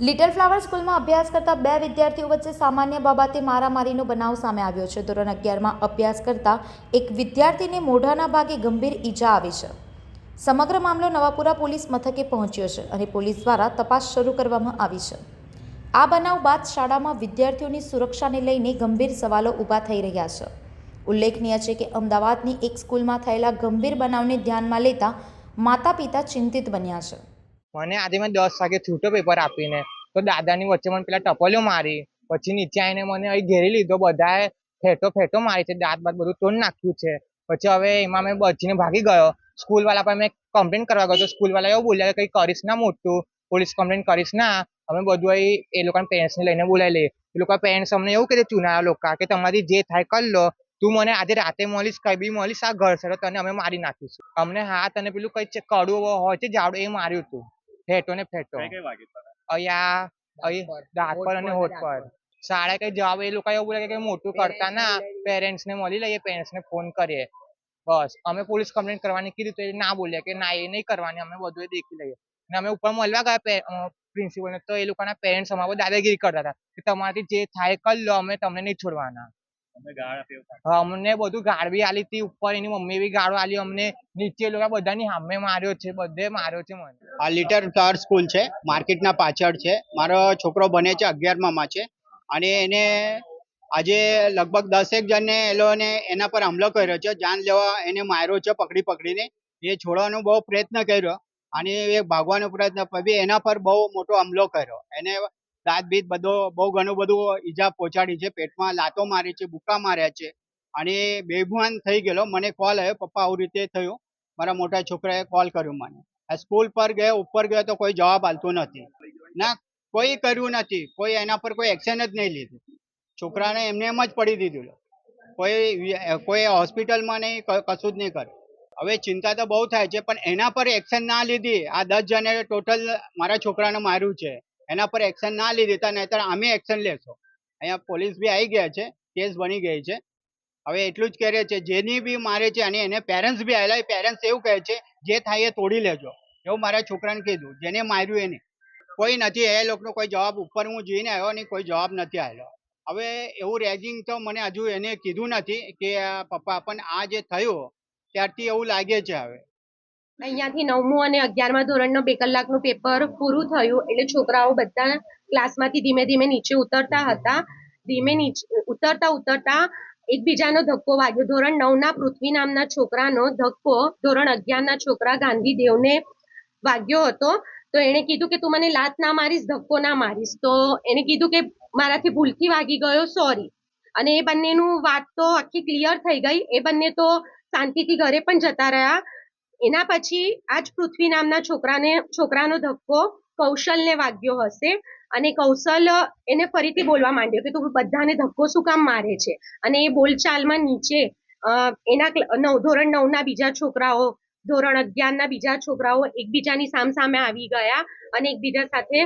Little flower સ્કૂલમાં અભ્યાસ કરતા બે વિદ્યાર્થીઓ વચ્ચે સામાન્ય બાબતે મારામારીનો બનાવ સામે આવ્યો છે. ધોરણ અગિયારમાં અભ્યાસ કરતા એક વિદ્યાર્થીને મોઢાના ભાગે ગંભીર ઈજા આવી છે. સમગ્ર મામલો નવાપુરા પોલીસ મથકે પહોંચ્યો છે અને પોલીસ દ્વારા તપાસ શરૂ કરવામાં આવી છે. આ બનાવ બાદ શાળામાં વિદ્યાર્થીઓની સુરક્ષાને લઈને ગંભીર સવાલો ઊભા થઈ રહ્યા છે. ઉલ્લેખનીય છે કે અમદાવાદની એક સ્કૂલમાં થયેલા ગંભીર બનાવને ધ્યાનમાં લેતા માતા પિતા ચિંતિત બન્યા છે. મને આજે મેં દસ વાગે છૂટો પેપર આપીને. તો દાદાની વચ્ચે મને પેલા ટપલીઓ મારી. પછી નીચે આવીને મને અહીં ઘેરી લીધો. બધાએ ફેટો ફેટો મારી છે. દાંત બાત બધું તોડ નાખ્યું છે. પછી હવે એમાં મેં બચીને ભાગી ગયો. સ્કૂલ પર મેં કમ્પ્લેન કરવા ગયો. તો સ્કૂલ વાળા એવું બોલ્યા કંઈ કરીશ ના મોટું. પોલીસ કમ્પ્લેન કરીશ ના. અમે બધું અહીં એ લોકોના પેરેન્ટ્સને લઈને બોલાવી લઈએ એ લોકો પેરેન્ટ્સ અમને એવું કીધું ચુના લોકો, કે તમારી જે થાય કરી લો. તું મને આજે રાતે મળીશ, કઈ બી મળીશ, આ ઘર સર તને અમે મારી નાખીશું. અમને હાથ અને પેલું કઈ કડવું હોય છે, જાડું એ માર્યું હતું ફેટો ને ફેટો. કઈ કઈ વાગી તને અહીંયા અહીં દાંત પર અને હોઠ પર. શાળાએ કઈ જવાબ એ લોકો એવું લાગે કે મોટું કરતા ના પેરેન્ટ્સ ને મળી લઈએ પેરેન્ટ્સ ને ફોન કરીએ. બસ અમે પોલીસ કમ્પ્લેન કરવાની કીધી તો એ ના બોલ્યા કે ના એ નહીં કરવાની અમે બધું એ દેખી લઈએ. ને અમે ઉપર મળવા ગયા પ્રિન્સિપલ ને તો એ લોકોના પેરેન્ટ્સ અમારા દાદાગીરી કરતા હતા કે તમારાથી જે થાય કરી લો અમે તમને નહીં છોડવાના. અમને બધું ગાળ બી આલી હતી ઉપર એની મમ્મી બી ગાળો આલી અમને નીચે લોકો બધાની સામે માર્યો છે બધે માર્યો છે મને. આ લિટલ ફ્લાવર સ્કૂલ છે માર્કેટના પાછળ છે. મારો છોકરો બને છે અગિયારમાં છે. અને એને આજે લગભગ દસેક જણને એ લોકોને એના પર હુમલો કર્યો છે. જાન લેવા એને માર્યો છે પકડી પકડીને. એ છોડવાનો બહુ પ્રયત્ન કર્યો. અને એ ભાગવાનો પ્રયત્ન પછી એના પર બહુ મોટો હુમલો કર્યો. એને દાંત બીત બધો, બહુ ઘણું બધું ઈજા પહોંચાડી છે. પેટમાં લાતો મારી છે, બુકા માર્યા છે. અને બેભાન થઈ ગયેલો. મને કોલ આવ્યો, પપ્પા, આવું રીતે થયું. મારા મોટા છોકરાએ કોલ કર્યો મને. સ્કૂલ પર ગયો, ઉપર ગયો તો કોઈ જવાબ આલતો નથી. ના, કોઈ કર્યું નથી. કોઈ એના પર કોઈ એક્શન જ નહીં લીધું. છોકરાને એમને એમ જ પડી દીધું. કોઈ કોઈ હોસ્પિટલમાં નહીં કશું જ નહીં કરે હવે ચિંતા તો બહુ થાય છે, પણ એના પર એક્શન ના લીધી. આ દસ જણે ટોટલ મારા છોકરાને માર્યું છે. એના પર એક્શન ના લીધી તો નહીતર અમે એક્શન લેશો. અહીંયા પોલીસ બી આવી ગયા છે કેસ બની ગઈ છે. હવે એટલું જ કહે છે જેની બી મારે છે અને એને પેરેન્ટ્સ બી આવેલા પેરેન્ટ્સ એવું કહે છે, જે થાય એ તોડી લેજો. એવું મારા છોકરાને કીધું, જેને માર્યું એને. કોઈ નથી, એ લોકોનો કોઈ જવાબ ઉપર હું જોઈને આવ્યો ને કોઈ જવાબ નથી આવ્યો હવે એવું રેગિંગ તો મને હજુ એને કીધું નથી કે પપ્પા, પણ આ જે થયું, ત્યારથી એવું લાગે છે હવે. અહીંયાથી નવમું અને અગિયારમા ધોરણનો બે કલાકનું પેપર પૂરું થયું એટલે છોકરાઓ બધા ક્લાસમાંથી ધીમે ધીમે નીચે ઉતરતા હતા. ધીમે નીચે, ઉતરતા ઉતરતા એકબીજાનો ધક્કો વાગ્યો. ધોરણ નવના પૃથ્વી નામના છોકરાનો ધક્કો ધોરણ અગિયારના છોકરા ગાંધીદેવને વાગ્યો હતો. તો એણે કીધું કે તું મને લાત ના મારીશ, ધક્કો ના મારીશ. તો એણે કીધું કે મારાથી ભૂલથી વાગી ગયો, સોરી. અને એ બંનેનું વાત તો આખી ક્લિયર થઈ ગઈ. એ બંને તો શાંતિથી ઘરે પણ જતા રહ્યા. એના પછી આ જ પૃથ્વી નામના છોકરાને, છોકરાનો ધક્કો કૌશલને વાગ્યો હશે અને કૌશલ એને ફરીથી બોલવા માંડ્યો કે તું બધાને ધક્કો શું કામ મારે છે? અને એ બોલચાલમાં નીચે એના નવ, ધોરણ નવના બીજા છોકરાઓ, ધોરણ અગિયારના બીજા છોકરાઓ એકબીજાની સામસામે આવી ગયા અને એકબીજા સાથે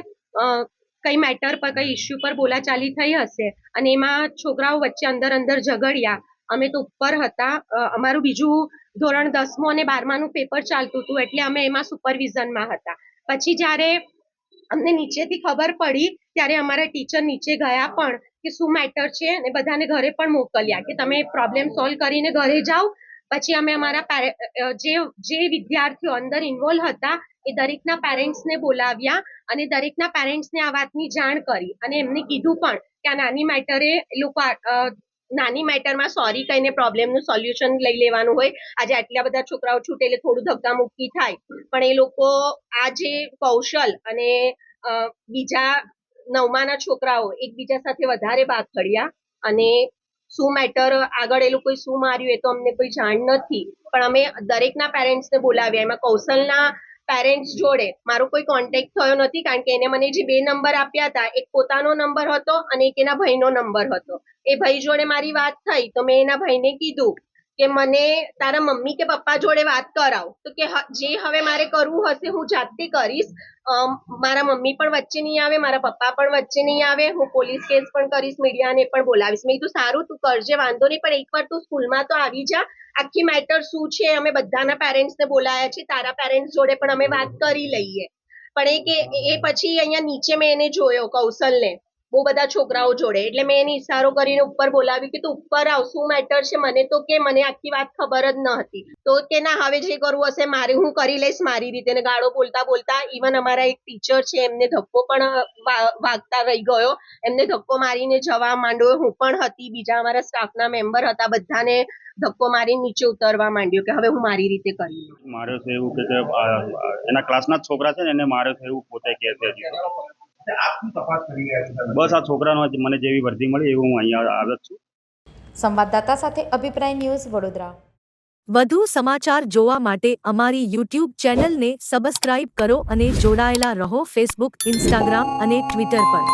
કઈ મેટર પર, કઈ ઇસ્યુ પર બોલાચાલી થઈ હશે અને એમાં છોકરાઓ વચ્ચે અંદર અંદર ઝઘડ્યા. અમે તો ઉપર હતા. અમારું બીજું ધોરણ દસમું અને બારમાનું પેપર ચાલતું હતું એટલે અમે એમાં સુપરવિઝનમાં હતા. પછી જ્યારે અમને નીચેથી ખબર પડી, ત્યારે અમારા ટીચર નીચે ગયા પણ કે શું મેટર છે અને બધાને ઘરે પણ મોકલ્યા કે તમે પ્રોબ્લેમ સોલ્વ કરીને ઘરે જાઓ. પછી અમે અમારા જે જે વિદ્યાર્થીઓ અંદર ઇન્વોલ્વ હતા એ દરેકના પેરેન્ટ્સને બોલાવ્યા અને દરેકના પેરેન્ટ્સને આ વાતની જાણ કરી અને એમને કીધું પણ કે આ નાની મેટરે લોકો નાની મેટરમાં સોરી કહીને પ્રોબ્લેમનું સોલ્યુશન લઈ લેવાનું હોય. આજે આટલા બધા છોકરાઓ છૂટે એટલે થોડું ધક્કામુક્કી થાય. પણ એ લોકો આ જે કૌશલ અને બીજા નવમાના છોકરાઓ એકબીજા સાથે વધારે ભાગ પડ્યા અને શું મેટર આગળ એ લોકોએ શું માર્યું એ તો અમને કોઈ જાણ નથી. પણ અમે દરેકના પેરેન્ટ્સને બોલાવ્યા. એમાં કૌશલના પેરેન્ટ્સ જોડે. મારો કોઈ કોન્ટેક્ટ થયો નથી કારણ કે એને મને જે બે નંબર આપ્યા હતા, એક પોતાનો નંબર હતો અને એક એના ભાઈનો નંબર હતો. એ ભાઈ જોડે મારી વાત થઈ તો મેં એના ભાઈને કીધું કે મને તારા મમ્મી કે પપ્પા જોડે વાત કરાવ. તો કે જે હવે મારે કરવું હશે હું જાતે કરીશ. મારા મમ્મી પણ વચ્ચે નહીં આવે, મારા પપ્પા પણ વચ્ચે નહીં આવે. હું પોલીસ કેસ પણ કરીશ, મીડિયાને પણ બોલાવીશ. મેં કીધું, સારું, તું કરજે, વાંધો નહીં, પણ એકવાર તું સ્કૂલમાં તો આવી જા. આખી મેટર શું છે? અમે બધાના પેરેન્ટ્સને બોલાયા છે. તારા પેરેન્ટ્સ જોડે પણ અમે વાત કરી લઈએ. પણ એ કે, એ પછી અહીંયા નીચે મેં એને જોયો કૌશલને. બહુ બધા છોકરાઓ જોડે. એટલે મેં એને ઈશારો કરીને ઉપર બોલાવ્યું કે તું ઉપર આવ, શું મેટર છે મને તો કે મને આખી વાત ખબર જ ન હતી. તો કે ના, હવે જે કરવું હશે મારે, હું કરી લઈશ મારી રીતે. ને ગાળો બોલતા બોલતા ઇવન અમારા એક ટીચર છે, એમને ધક્કો પણ વાગતા રહી ગયો. એમને ધક્કો મારીને જવા માંડ્યો. હું પણ હતી. બીજા અમારા સ્ટાફના મેમ્બર હતા. બધાને ધક્કો મારીને નીચે ઉતરવા માંડ્યો કે હવે હું મારી રીતે કરી લઉં. માર્યો છે એવું કે એના ક્લાસના છોકરા છે ને, એને મારે એવું પોતે કહે. બસ આ છોકરાનો મને જેવી વર્દી મળી એવું હું અહીંયા આવ્યો છું. સંવાદદાતા સાથે અભિપ્રાય ન્યૂઝ વડોદરા. વધુ સમાચાર જોવા માટે અમારી યુટ્યુબ ચેનલને સબસ્ક્રાઇબ કરો અને જોડાયેલા રહો ફેસબુક ઇન્સ્ટાગ્રામ અને ટ્વિટર પર.